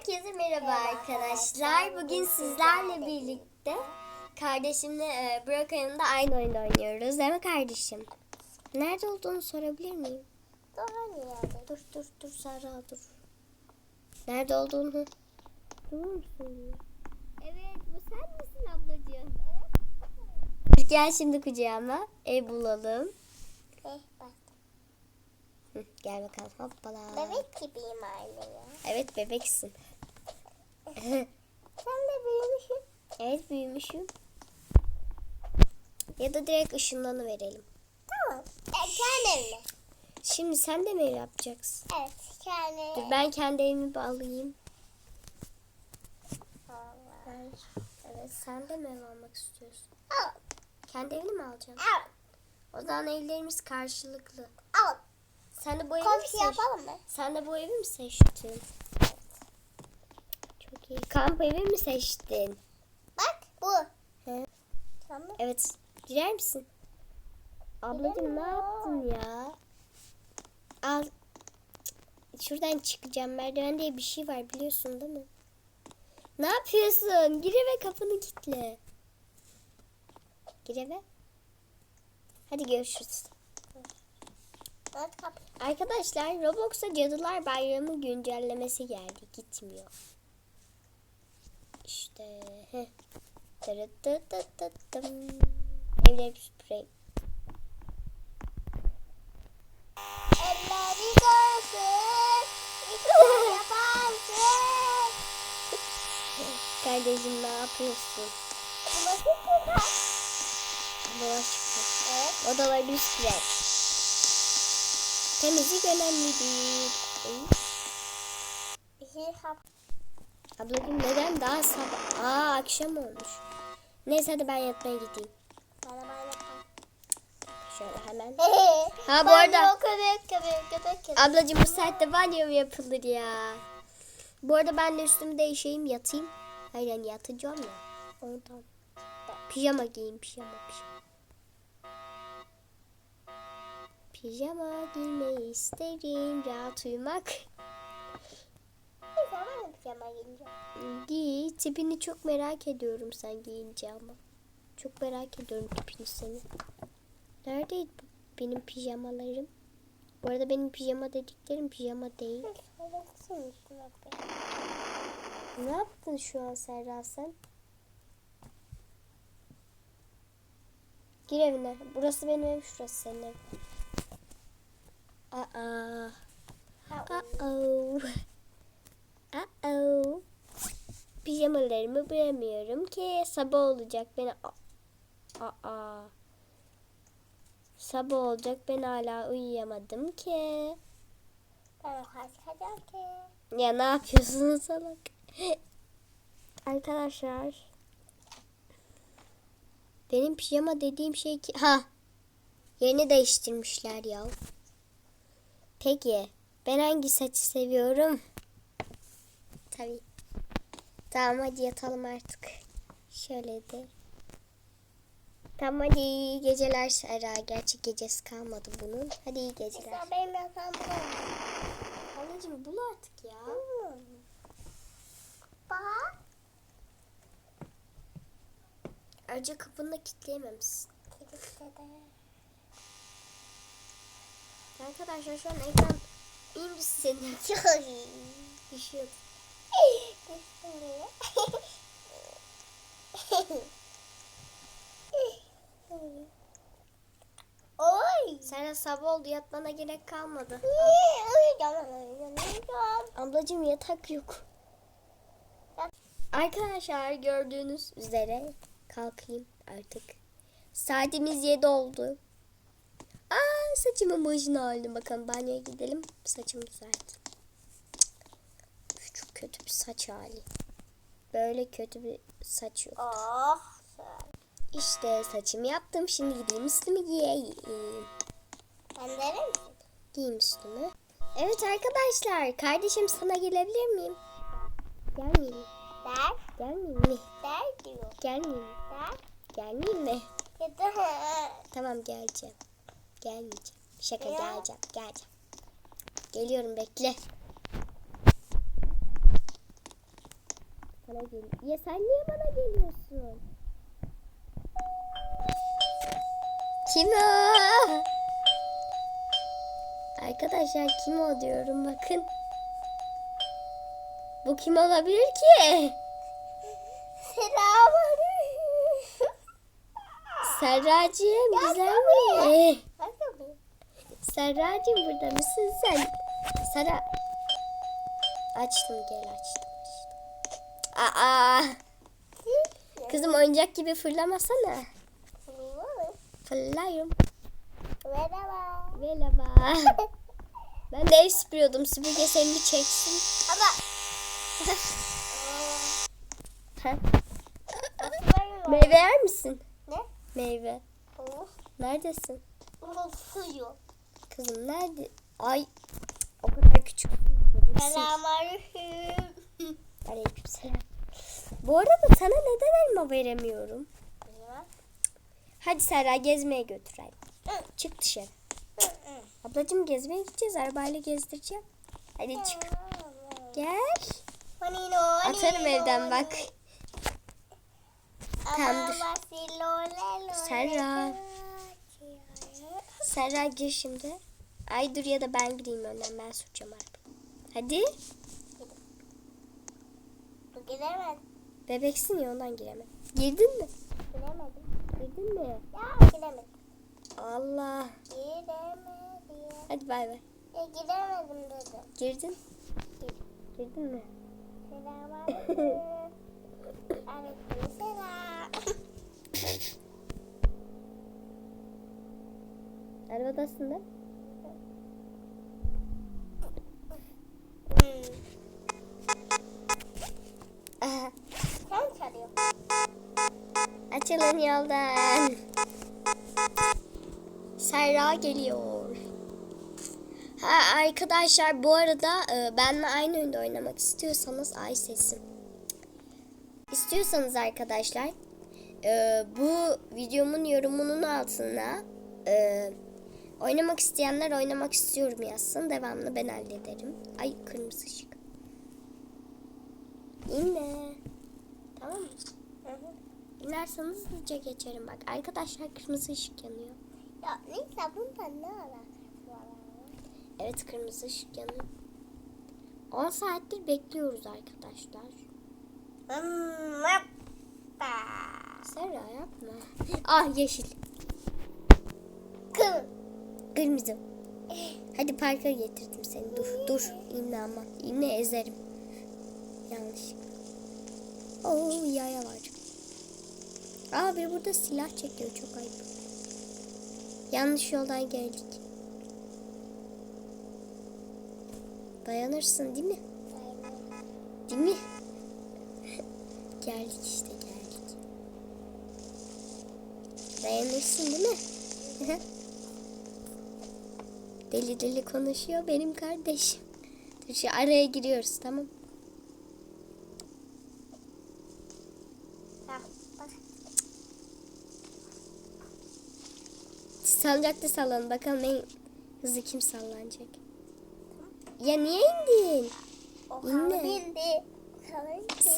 Herkese merhaba arkadaşlar. Bugün sizlerle birlikte kardeşimle e, Burak yanında aynı oyunda oynuyoruz. Değil mi kardeşim? Nerede olduğunu sorabilir miyim? Dur dur dur Sara dur. Nerede olduğunu durur musun? Evet bu sen misin ablacığım? Gel şimdi kucağıma. Ev bulalım. Hı, gel bakalım hoppala. Bebek gibiyim aynı ya. Evet bebeksin. Sen de büyümüşsün. Evet büyümüşüm. Ya da direkt ışınlanı verelim. Tamam. E, kendi evine. Şimdi sen de mi ev yapacaksın? Evet. Kendi. Dur ben kendi evimi bağlayayım. Allah. Evet sen de mi ev almak istiyorsun? Al. Kendi evini mi alacaksın? Al. O zaman evlerimiz karşılıklı. Al. Sen de bu evi mi Komşu seç? yapalım mı? Sen de bu evi mi seçtin? Çok iyi. Kamp evi mi seçtin? Bak bu. He. Tamam. Evet. Girer misin? Ablacığım ne yaptın ya? Al. Şuradan çıkacağım. Merdiven diye bir şey var biliyorsun değil mi? Ne yapıyorsun? Gir eve kapını kilitle. Gir eve. Hadi görüşürüz. Arkadaşlar Roblox'a Cadılar Bayramı güncellemesi geldi. Gitmiyor. İşte. Evleri sprey. Elleri görsün. Yaparsın. Kardeşim ne yapıyorsun? Bulaşık yıka. Bulaşık. Evet. Odaları sprey. Temizlik şey yap. Ablacığım neden daha sabah? Aa akşam olmuş. Neyse hadi ben yatmaya gideyim. Bana bana yapalım. Şöyle hemen. ha bu arada-. Ablacığım bu saatte banyo yapılır ya? Bu arada ben de üstümü değişeyim yatayım. Hayır yani yatacağım ya. Ondan. Pijama giyeyim pijama pijama. Pijama giymeyi isterim. Rahat uyumak. Ne zaman pijama giyeceğim? Giy. Tipini çok merak ediyorum sen giyince ama. Çok merak ediyorum tipini senin. Neredeydi bu benim pijamalarım? Bu arada benim pijama dediklerim pijama değil. Ne yaptın şu an Serra sen? Gir evine. Burası benim ev, şurası senin ev. Aa. Uh-oh. Uh-oh. Pijamalarımı bulamıyorum ki. Sabah olacak beni... Aa. Sabah olacak ben hala uyuyamadım ki. Ben kaçacağım ki. Ya ne yapıyorsunuz salak? Arkadaşlar. Benim pijama dediğim şey ki... Ha. Yerini değiştirmişler ya. Peki. Ben hangi saçı seviyorum? Tabii. Tamam hadi yatalım artık. Şöyle de. Tamam hadi iyi geceler Serra. Gerçi gecesi kalmadı bunun. Hadi iyi geceler. Sen benim bulamam. Anneciğim bul artık ya. Bak. Ayrıca kapını da kilitleyememişsin. Arkadaşlar şu an ekran misin senin? Çok iyi. Düşüyor. Oy. Sana sabah oldu yatmana gerek kalmadı. Ablacığım yatak yok. Arkadaşlar gördüğünüz üzere kalkayım artık. Saatimiz 7 oldu. Saçımın başını aldım. Bakalım banyoya gidelim. Saçımı düzelt. Çok kötü bir saç hali. Böyle kötü bir saç yok. Oh. İşte saçımı yaptım. Şimdi gideyim üstümü giyeyim. Sen derir misin? Giyeyim üstümü. Evet arkadaşlar. Kardeşim sana gelebilir miyim? Gelmeyeyim. mi? Der, Gelmeyeyim mi? der diyor. Gelmeyeyim mi? Der. Gelmeyeyim mi? Tamam geleceğim. Gelmeyeceğim. Şaka Ya. geleceğim. Geleceğim. Geliyorum bekle. bana gel. Ya sen niye bana geliyorsun? Kim o? Arkadaşlar kim o diyorum bakın. Bu kim olabilir ki? Selamünaleyküm. Serracığım güzel mi? Bakın. Serracığım burada mısın sen? Sara. Açtım gel açtım. açtım. Aa, kızım oyuncak gibi fırlamasana. Fırlıyorum. Merhaba. Merhaba. Ben de ev süpürüyordum. Süpürge seni bir çeksin. Ama Meyve. Yer misin? Ne? Meyve. Neredesin? suyu. Kızım nerede? Ay o kadar küçük. Selamünaleyküm. Aleykümselam. Bu arada sana neden elma veremiyorum? Hadi Serra gezmeye götür hadi. Çık dışarı. Ablacığım gezmeye gideceğiz. Arabayla gezdireceğim. Hadi çık. Gel. Atarım evden bak. Tamam, dur. Serra. Serra gir şimdi. Ay dur ya da ben gireyim önden. Ben süreceğim arabayı. Hadi. Giremedim. Bebeksin ya ondan giremem. Girdin mi? Giremedim. Girdin mi? Ya giremedim. Allah. Giremedim. Hadi bay bay. Ya giremedim dedim. Girdin. Girdin mi? Selamünaleyküm. Aleykümselam. Arabadasın da. Hmm. Aha. Sen çalıyorsun. Açılın yoldan. Serra geliyor. Ha arkadaşlar bu arada e, benimle aynı oyunda oynamak istiyorsanız ay sesim. İstiyorsanız arkadaşlar e, bu videomun yorumunun altına e, oynamak isteyenler oynamak istiyorum yazsın. Devamlı ben hallederim. Ay kırmızı ışık. Yine. Tamam mı? Hı hı. İnerseniz hızlıca geçerim bak. Arkadaşlar kırmızı ışık yanıyor. Ya neyse bundan ne alakası var? Evet kırmızı ışık yanıyor. 10 saattir bekliyoruz arkadaşlar. Hmm. Serra yapma. Ah yeşil. Kıl. Kırmızı. Hadi parka getirdim seni. Dur dur. İnme ama. İnme ezerim. Yanlış. Oo yaya var. Aa bir burada silah çekiyor. Çok ayıp. Yanlış yoldan geldik. Dayanırsın değil mi? Değil mi? geldik işte geldik. Dayanırsın değil mi? deli deli konuşuyor benim kardeşim. Dur şu araya giriyoruz tamam. Salıncakta sallanın bakalım en hızlı kim sallanacak. Ya niye indin? O Yine. kalı bindi.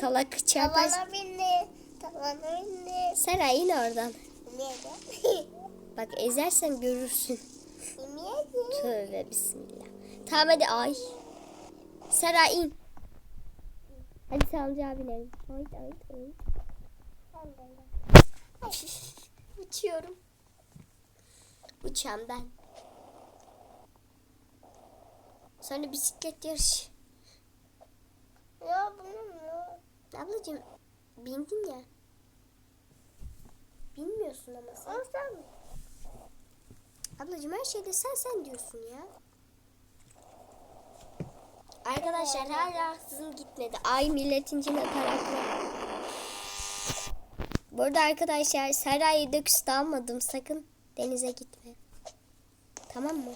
Salak çarpar. Tavana bindi. Tavana bindi. Sera in oradan. Niye Bak ezersen görürsün. Tövbe bismillah. Tamam hadi ay. Sera in. Hadi salıncağa binelim. Ay ay ay. Uçuyorum. Uçağım ben. Sonra bisiklet yarışı. Ya bunun ne? Ablacığım bindin ya. Bilmiyorsun ama sen. Ama sen Ablacığım her şeyde sen sen diyorsun ya. Arkadaşlar hala hızım gitmedi. Ay milletin içine taraklı. Bu arada arkadaşlar Serra'yı döküste almadım. Sakın denize gitme. Tamam mı?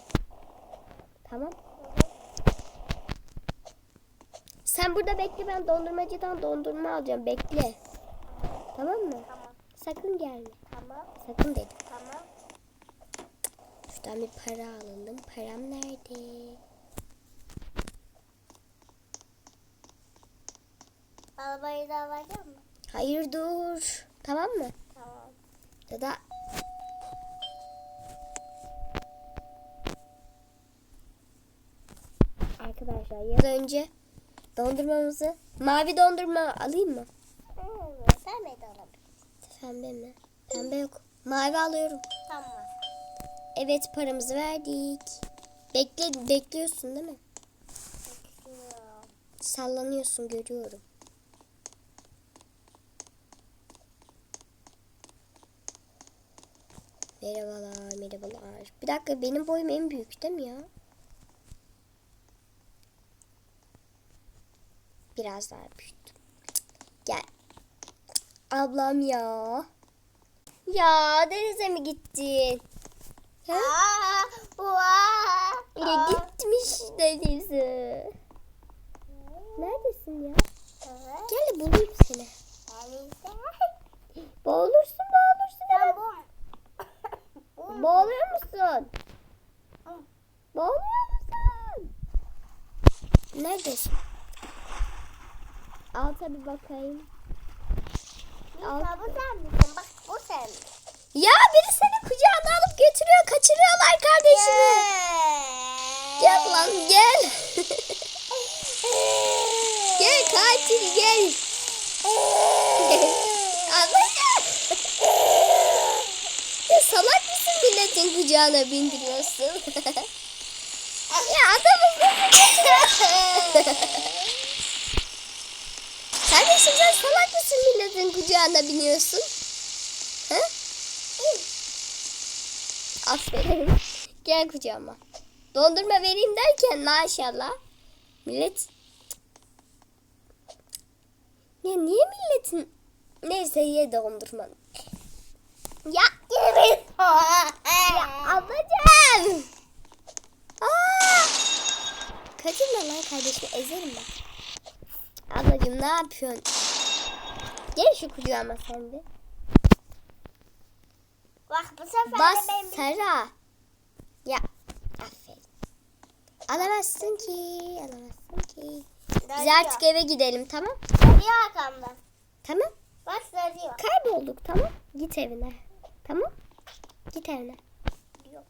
Tamam. Sen burada bekle ben dondurmacıdan dondurma alacağım. Bekle. Tamam mı? Tamam. Sakın gelme. Tamam. Sakın dedim. Tamam. Şuradan bir para alalım. Param nerede? Arabayı da alacak mı? Hayır dur. Tamam mı? Tamam. Ya da Arkadaşlar ya da önce dondurmamızı mavi dondurma alayım mı? Hmm, pembe de olabilir. Pembe mi? Pembe yok. Mavi alıyorum. Tamam. Evet paramızı verdik. Bekle bekliyorsun değil mi? Bekliyorum. Sallanıyorsun görüyorum. Merhabalar, merhabalar. Bir dakika benim boyum en büyük değil mi ya? Biraz daha büyüttüm. Gel. Ablam ya. Ya denize mi gittin? Ya gitmiş denize. Neredesin ya? Gel bulayım seni. Boğulursun boğulursun. Boğuluyor musun? Boğuluyor musun? Neredesin? Alta bir bakayım. Nisa bu sen misin? Bak bu sen. Ya biri seni kucağına alıp götürüyor. Kaçırıyorlar kardeşimi. Gel lan gel. gel katil gel. Ya salak mısın milletin kucağına bindiriyorsun? ya adamız Kardeşim sen salak mısın milletin kucağına biniyorsun? Ha? Aferin. Gel kucağıma. Dondurma vereyim derken maşallah. Millet. Ya niye milletin... Neyse ye dondurmanı. Ya. Ya ablacığım. Aa! Kaçırma lan kardeşim ezerim ben. Ablacığım ne yapıyorsun? Gel şu kucağıma sen de. Bak bu sefer Bas de ben bir... Sera. Ya aferin. Alamazsın ki. Alamazsın ki. Biz artık eve gidelim tamam? Sarıyor arkamdan. Tamam. Bak sarıyor. Kaybolduk tamam. Git evine. Tamam. Git evine. Yok.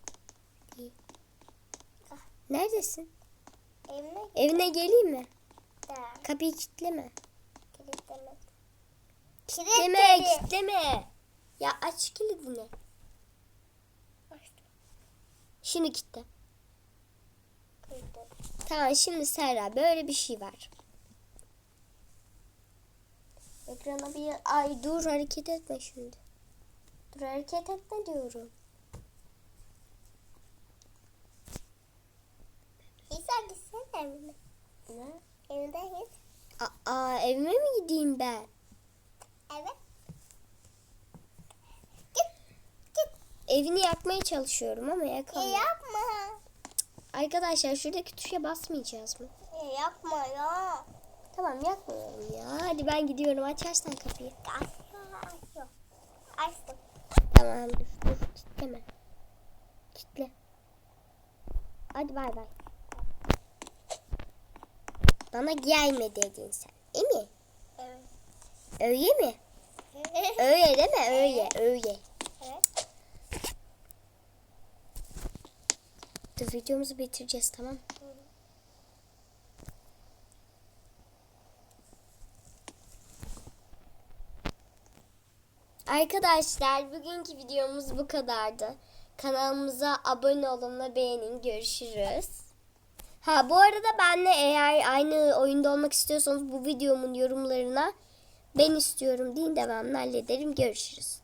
Neredesin? Evine Evine geleyim mi? gider. Kapıyı kilitleme. Kilitleme, Kilitledi. kilitleme. Ya aç kilidini. Şimdi kilitle. Tamam şimdi Serra böyle bir şey var. Ekrana bir ay dur hareket etme şimdi. Dur hareket etme diyorum. İsa gitsene evine. Ne? Evine git. Aa evime mi gideyim ben? Evet. Git. Git. Evini yakmaya çalışıyorum ama E, yakamıyorum. yapma. Arkadaşlar şuradaki tuşa basmayacağız mı? E, yapma ya. Tamam yakmıyorum ya. Hadi ben gidiyorum. Açarsan kapıyı. Yok. Açtım. Tamam dur dur. Kitleme. Kitle. Hadi bay bay. Bana gelme dedin sen. Değil mi? Evet. Öyle mi? Öyle değil mi? Öyle. Öyle. evet. Dur videomuzu bitireceğiz tamam? Arkadaşlar bugünkü videomuz bu kadardı. Kanalımıza abone olun ve beğenin. Görüşürüz. Ha bu arada benle eğer aynı oyunda olmak istiyorsanız bu videomun yorumlarına ben istiyorum deyin devamlı hallederim. Görüşürüz.